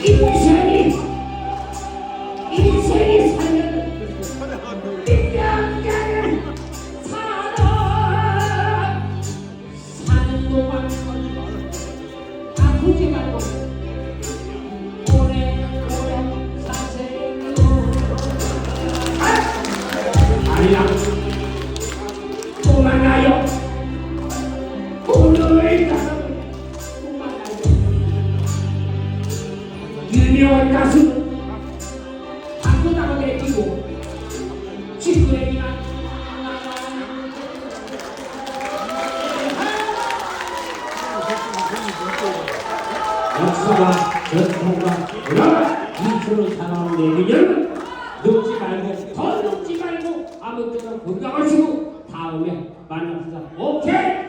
인생이 인생이 살려는 민병자를 살아 사는 동안 아프지 말고. 오래오래 사세요. 아니야 유명한 가수. 바꾸다가 내끼고 친구에게나 역사가 전통과 문화가 이처럼 살아온 내일 여러분 늙지 말고 더 늙지 말고 아무튼 건강하시고 다음에 만납시다. 오케이